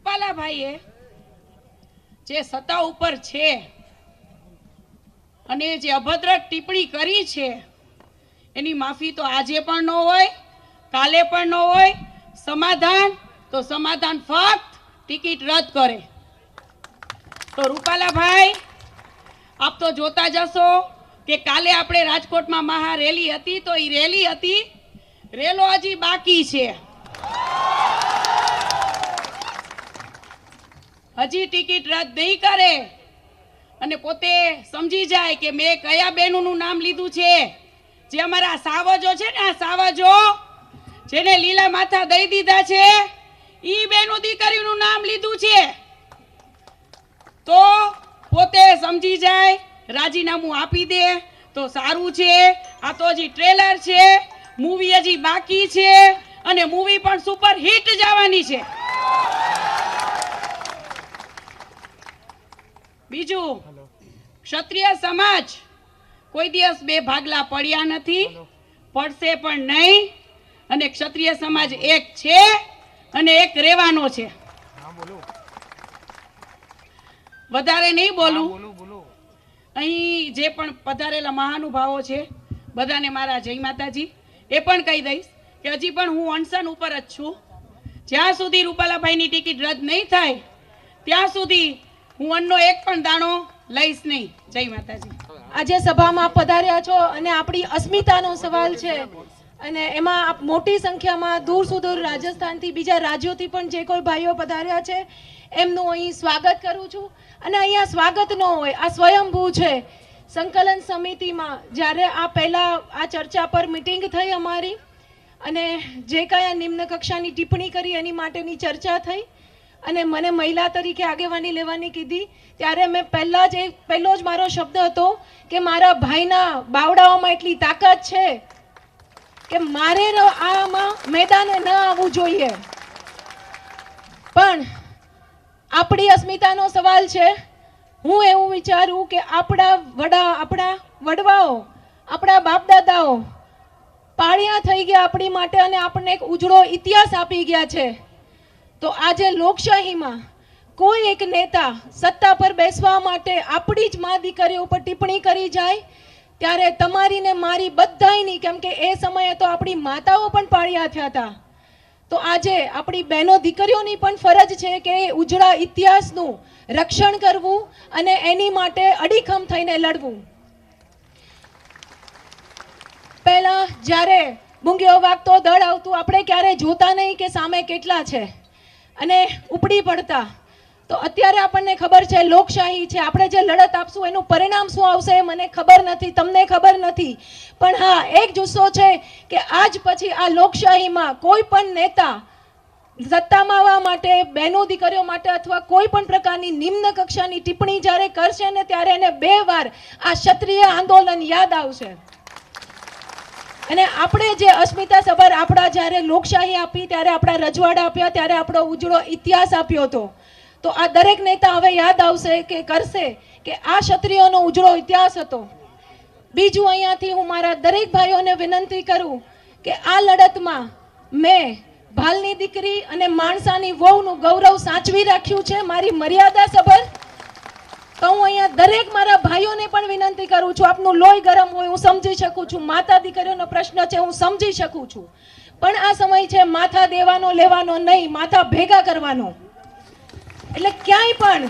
રૂપાલાભાઈએ જે સત્તા ઉપર છે અને જે અભદ્ર ટિપ્પણી કરી છે, એની માફી તો આજે પણ ન હોય, કાલે પણ ન હોય, સમાધાન, તો સમાધાન ફક્ત ટિકિટ રદ કરે. તો રૂપાલાભાઈ, આપ તો જોતા જશો કે કાલે આપણે રાજકોટમાં મહા રેલી હતી, તો એ રેલી હતી, રેલો હજી બાકી છે. હજી ટિકિટ રદ નહીં કરે. અને પોતે સમજી જાય કે મેં કયા બહેનોનું નામ લીધું છે. જે અમારા સાવજો છે ને આ સાવજો, જેને લીલા માથા દઈ દીધા છે, ઈ બેનો દીકરીનું નામ લીધું છે. તો પોતે સમજી જાય, રાજીનામું આપી દે, તો સારું છે. આ તો હજી ટ્રેલર છે, મૂવી હજી બાકી છે, અને મૂવી પણ સુપર હિટ જવાની છે. બીજું ક્ષત્રિય સમાજ કોઈ દિવસ બે ભાગલા પડ્યા નથી પડશે પણ નહીં અને ક્ષત્રિય સમાજ એક છે અને એક રહેવાનો છે. વધારે નહીં બોલું. અહીં જે પણ પધારેલા મહાનુભાવો છે બધાને મારા જય માતાજી. એ પણ કહી દઈશ કે હજી પણ હું અનશન ઉપર જ છું. જ્યાં સુધી રૂપાલાભાઈની ટિકિટ રદ નહીં થાય ત્યાં સુધી હું અન્નનો એક પણ દાણો લઈશ નહીં. જય માતાજી. આજે સભામાં પધાર્યા છો અને આપણી અસ્મિતાનો સવાલ છે. અને એમાં મોટી સંખ્યામાં દૂર સુદૂર રાજસ્થાનથી બીજા રાજ્યોથી પણ જે કોઈ ભાઈઓ પધાર્યા છે, એમનું અહીં સ્વાગત કરું છું. અને અહીંયા સ્વાગત ન હોય, આ સ્વયંભૂ છે. સંકલન સમિતિમાં જ્યારે આ પહેલાં આ ચર્ચા પર મિટિંગ થઈ અમારી, અને જે આ નિમ્ન કક્ષાની ટિપ્પણી કરી એની માટેની ચર્ચા થઈ અને મને મહિલા તરીકે આગેવાની લેવાની કીધી. ત્યારે મેં પહેલા જ એક પહેલો જ મારો શબ્દ હતો કે મારા ભાઈના બાવડાઓમાં એટલી તાકાત છે કે મારે આમાં મેદાને ન આવવું જોઈએ. પણ આપણી અસ્મિતાનો સવાલ છે, હું એવું વિચારું કે આપણા વડા, આપણા વડવાઓ, આપણા બાપદાદાઓ પાળિયા થઈ ગયા આપણી માટે અને આપણને એક ઉજળો ઇતિહાસ આપી ગયા છે. તો આજે લોકશાહીમાં કોઈ એક નેતા સત્તા પર બેસવા માટે આપણી જ મા દીકરીઓ ઉપર ટિપ્પણી કરી જાય, ત્યારે તમારી ને મારી બધાયની, કેમ કે એ સમયે તો આપણી માતાઓ પણ પાળ્યા થયા હતા. તો આજે આપણી બહેનો દીકરીઓની પણ ફરજ છે કે એ ઉજળા ઇતિહાસનું રક્ષણ કરવું અને એની માટે અડીખમ થઈને લડવું. પહેલા જ્યારે મૂંગીઓ વાગતો દળ આવતું, આપણે ક્યારે જોતા નહીં કે સામે કેટલા છે. અને ઉપડી પડતા. તો અત્યારે આપણને ખબર છે, લોકશાહી છે. આપણે જે લડત આપશું, એનું પરિણામ શું આવશે, મને ખબર નથી, તમને ખબર નથી. પણ હા, એક જુસ્સો છે કે આજ પછી આ લોકશાહીમાં કોઈ પણ નેતા સત્તામાં આવવા માટે, બહેનો દીકરીઓ માટે અથવા કોઈ પણ પ્રકારની નિમ્ન કક્ષાની ટિપ્પણી જ્યારે કરશે ને ત્યારે એને બે વાર આ ક્ષત્રિય આંદોલન યાદ આવશે. અને આપણે જે અસ્મિતા સભર આપણા જ્યારે લોકશાહી આપી, ત્યારે આપણા રજવાડા આપ્યા, ત્યારે આપણો ઉજળો ઇતિહાસ આપ્યો હતો. તો આ દરેક નેતા હવે યાદ આવશે કે કરશે કે આ ક્ષત્રિયોનો ઉજળો ઇતિહાસ હતો. બીજું અહીંયાથી હું મારા દરેક ભાઈઓને વિનંતી કરું કે આ લડતમાં મેં ભાલની દીકરી અને માણસાની વહુનું ગૌરવ સાચવી રાખ્યું છે. મારી મર્યાદા સભર તો હું અહીંયા દરેક મારા ભાઈઓને પણ વિનંતી કરું છું, આપનું લોહી ગરમ હોય, હું સમજી શકું છું, માતા દીકરીઓનો પ્રશ્ન છે, હું સમજી શકું છું. પણ આ સમય છે, માથા દેવાનો, લેવાનો નહીં, માથા ભેગા કરવાનો. એટલે ક્યાંય પણ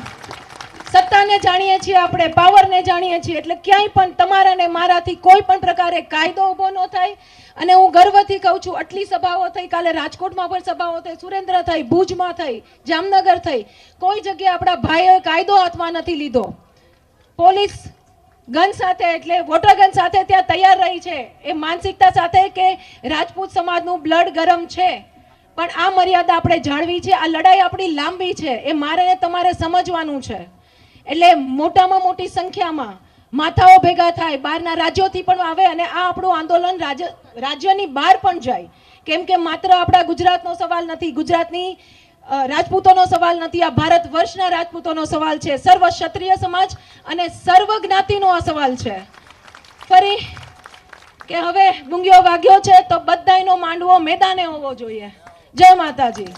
સત્તાને જાણીએ છીએ, આપણે પાવરને જાણીએ છીએ, એટલે ક્યાંય પણ તમારા ને મારાથી કોઈ પણ પ્રકારે કાયદો ઊભો ન થાય અને હું ગર્વથી કહું છું, આટલી સભાઓ થઈ, કાલે રાજકોટમાં પણ સભાઓ થઈ, સુરેન્દ્ર થઈ, ભુજમાં થઈ, જામનગર થઈ. કોઈ જગ્યાએ આપણા ભાઈએ કાયદો હાથમાં નથી લીધો. પોલીસ ગન સાથે એટલે વોટર ગન સાથે ત્યાં તૈયાર રહી છે. એ માનસિકતા સાથે કે રાજપૂત સમાજનું બ્લડ ગરમ છે. પણ આ મર્યાદા આપણે જાળવી છે, આ લડાઈ આપણી લાંબી છે. એ મારે તમારે સમજવાનું છે. એટલે મોટામાં મોટી સંખ્યામાં માથાઓ ભેગા થાય, બહારના રાજ્યોથી પણ આવે અને આ આપણું આંદોલન રાજ્ય, રાજ્યની બહાર પણ જાય. કેમ કે માત્ર આપણા ગુજરાતનો સવાલ નથી, ગુજરાતની રાજપૂતોનો સવાલ નથી, આ ભારત વર્ષના રાજપૂતોનો સવાલ છે. સર્વ ક્ષત્રિય સમાજ અને સર્વ જ્ઞાતિનો આ સવાલ છે. ફરી કે હવે મૂંગીઓ વાગ્યો છે તો બધાયનો માંડવો મેદાને હોવો જોઈએ. જય માતાજી.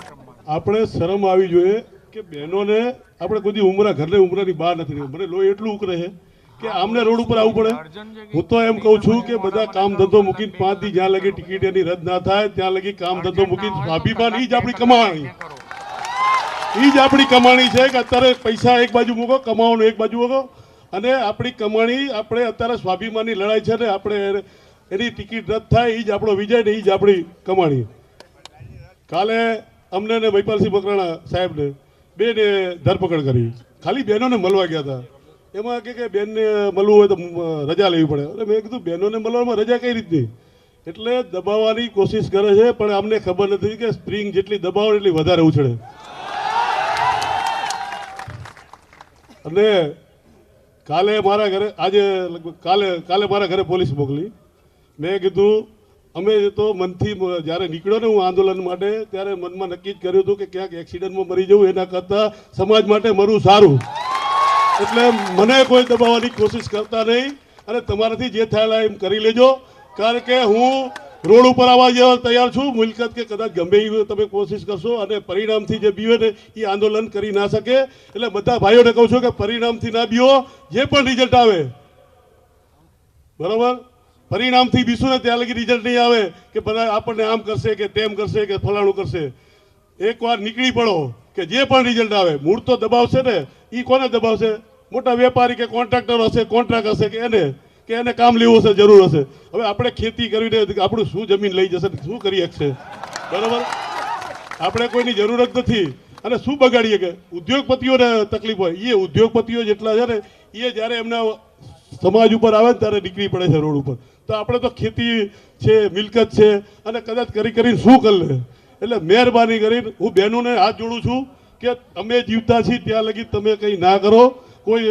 આપણે શરમ આવી જોઈએ કે બહેનોને આપણે કોઈ ઉમરા, ઘરને ઉમરાની બહાર નથી. મને લોહી એટલું ઉકરે છે કે આમને રોડ ઉપર આવવું પડે? હું તો એમ કહું છું કે બધા કામ ધંધો મૂકીને પાંચ દી જ્યાં લગી ટિકિટ એની રદ ના થાય, ત્યાં લગી કામ ધંધો મૂકીને સ્વાભિમાન ઈ જ આપણી કમાણી. એ જ આપણી કમાણી છે કે અત્યારે પૈસા એક બાજુ મૂકો, કમાવાનું એક બાજુ મૂકો. અને આપણી કમાણી આપણે અત્યારે સ્વાભિમાનની લડાઈ છે ને આપણે એની ટિકિટ રદ થાય એ જ આપણો વિજય ને એ જ આપણી કમાણી. કાલે અમને ને મહિપાલસિંહ મકરાણા સાહેબને બેને ધરપકડ કરી. ખાલી બહેનોને મળવા ગયા હતા. એમાં કે કે બેનને મળવું હોય તો રજા લેવી પડે. એટલે મેં કીધું બહેનોને મળવામાં રજા કઈ રીતની? એટલે દબાવવાની કોશિશ કરે છે, પણ અમને ખબર નથી કે સ્પ્રિંગ જેટલી દબાવો એટલી વધારે ઉછળે. અને કાલે મારા ઘરે, આજે લગભગ કાલે કાલે મારા ઘરે પોલીસ મોકલી. મેં કીધું, અમે તો મનથી જ્યારે નીકળ્યો ને હું આંદોલન માટે, ત્યારે મનમાં નક્કી જ કર્યું હતું કે ક્યાંક એક્સિડન્ટમાં મરી જવું, એના કરતાં સમાજ માટે મરવું સારું. એટલે મને કોઈ દબાવવાની કોશિશ કરતા નહીં અને તમારાથી જે થયેલા એમ કરી લેજો. કારણ કે હું રોડ ઉપર આવવા તૈયાર છું. મિલકત કે કદાચ ગમે એ તમે કોશિશ કરશો અને પરિણામથી જે બીવે ને એ આંદોલન કરી ના શકે. એટલે બધા ભાઈઓને કહું છું કે પરિણામથી ના બીવો. જે પણ રિઝલ્ટ આવે, બરાબર? પરિણામથી બીશું ને ત્યાં લગી રિઝલ્ટ નહીં આવે કે બધા આપણને આમ કરશે કે તેમ કરશે કે ફલાણું કરશે. એકવાર નીકળી પડો. કે જે પણ રિઝલ્ટ આવે, મૂળ તો દબાવશે ને એ કોને દબાવશે? મોટા વેપારી કે કોન્ટ્રાક્ટર હશે કોન્ટ્રાક્ટ હશે કે એને કે એને કામ લેવું હશે, જરૂર હશે. હવે આપણે ખેતી કરીને આપણું શું જમીન લઈ જશે શું કરી શકશે બરાબર? આપણે કોઈની જરૂર જ નથી. અને શું બગાડીએ કે ઉદ્યોગપતિઓને તકલીફ હોય. એ ઉદ્યોગપતિઓ જેટલા છે ને એ જ્યારે એમના સમાજ ઉપર આવે ને ત્યારે નીકળી પડે છે રોડ ઉપર. તો આપણે તો ખેતી છે, મિલકત છે, અને કદાચ કરી કરીને શું કરી લે? એટલે મહેરબાની કરીને હું બહેનોને હાથ જોડું છું કે અમે જીવતા છીએ ત્યાં લગી તમે કંઈ ના કરો. કોઈ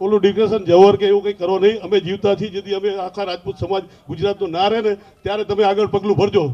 ઓલું ડિગ્રેશન જવર કે એવું કંઈ કરો નહીં. અમે જીવતા છીએ જેથી અમે આખા રાજપૂત સમાજ ગુજરાતનો ના રહે ને ત્યારે તમે આગળ પગલું ભરજો.